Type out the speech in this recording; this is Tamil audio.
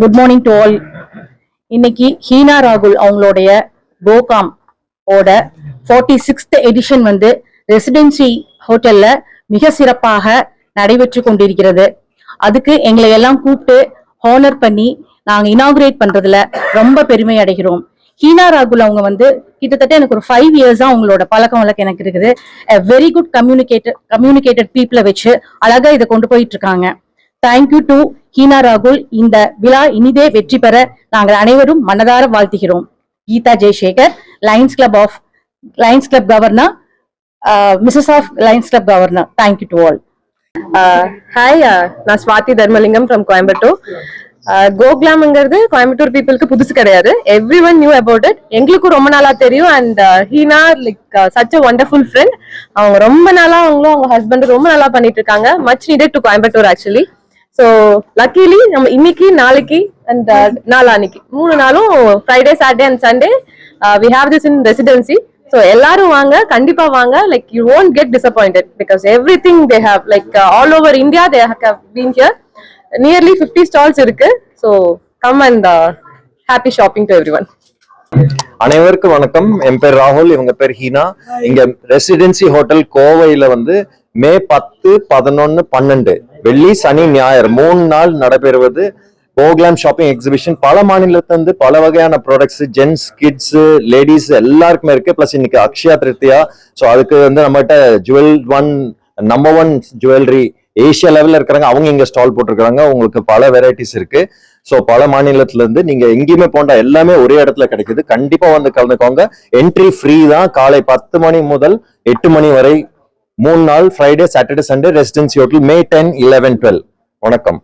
குட் மார்னிங் டு ஆல் இன்னைக்கு ஹீனா ராகுல் அவங்களுடைய கோகாம் ஓட ஃபார்ட்டி சிக்ஸ்த் எடிஷன் வந்து ரெசிடென்சி ஹோட்டல்ல மிக சிறப்பாக நடைபெற்று கொண்டிருக்கிறது. அதுக்கு எங்களை எல்லாம் கூப்பிட்டு ஹானர் பண்ணி நாங்கள் இனாகுரேட் பண்றதுல ரொம்ப பெருமை அடைகிறோம். ஹீனா ராகுல் அவங்க வந்து கிட்டத்தட்ட எனக்கு ஒரு ஃபைவ் இயர்ஸா அவங்களோட பழக்கம் வழக்கம் எனக்கு இருக்குது. வெரி குட் கம்யூனிகேட்டட் கம்யூனிகேட்டட் பீப்புளை வச்சு அழகா இதை கொண்டு போயிட்டு இருக்காங்க. தேங்க்யூ டு ஹீனா ராகுல் இந்த விழா இனிதே வெற்றி பெற நாங்கள் அனைவரும் மனதார வாழ்த்துகிறோம். Geetha Jaisekar lions club of lions club governor missus of lions club governor thank you to all hi நான் ஸ்வாதி தர்மலிங்கம் ஃப்ரம் கோயம்புத்தூர் கோக்லாம்ங்கிறது கோயம்புத்தூர் பீப்புளுக்கு புதுசு கிடையாது. Every one knew about it எங்களுக்கும் ரொம்ப நாளா தெரியும். And Heena like such a wonderful friend அவங்க ரொம்ப நாளா அவங்களும் அவங்க ஹஸ்பண்ட் ரொம்ப நல்லா பண்ணிட்டு இருக்காங்க. Much needed to Coimbatore actually so luckily நம்ம இன்னைக்கு நாளைக்கு அண்ட் நாளான்னைக்கு. மூணு நாளும் Friday Saturday and Sunday we have this in residency so எல்லாரும் வாங்க கண்டிப்பா வாங்க. Like you won't get disappointed because every thing they have like all over India they have been here nearly fifty stalls இருக்கு. So come and happy shopping to every one அனைவருக்கும் வணக்கம். என் பேர் ராகுல் இவங்க பேர் ஹீனா. இங்க ரெசிடென்சி ஹோட்டல் கோவையில வந்து மே பத்து பதினொன்னு பன்னெண்டு. வெள்ளி சனி ஞாயிறு மூணு நாள் நடைபெறுவது. கோக்லாம் ஷாப்பிங் எக்ஸிபிஷன் பல மாநிலத்திலிருந்து பல வகையான ப்ராடக்ட்ஸ் ஜென்ஸ் கிட்ஸ் லேடிஸ் எல்லாருக்குமே இருக்கு. பிளஸ் இன்னைக்கு அக்ஷயா திருப்தியா ஸோ அதுக்கு வந்து நம்மகிட்ட jewel one number one jewellery Asia லெவலில் இருக்கிறாங்க அவங்க இங்கே ஸ்டால் போட்டிருக்காங்க உங்களுக்கு பல வெரைட்டிஸ் இருக்கு. ஸோ பல மாநிலத்திலேருந்து நீங்கள் எங்கேயுமே போண்டா எல்லாமே ஒரே இடத்துல கிடைக்குது. கண்டிப்பாக வந்து கலந்துக்கோங்க. என்ட்ரி ஃப்ரீ தான். காலை பத்து மணி முதல் எட்டு மணி வரை மூணு நாள் Friday Saturday Sunday residency hotel May ten eleven twelve வணக்கம்.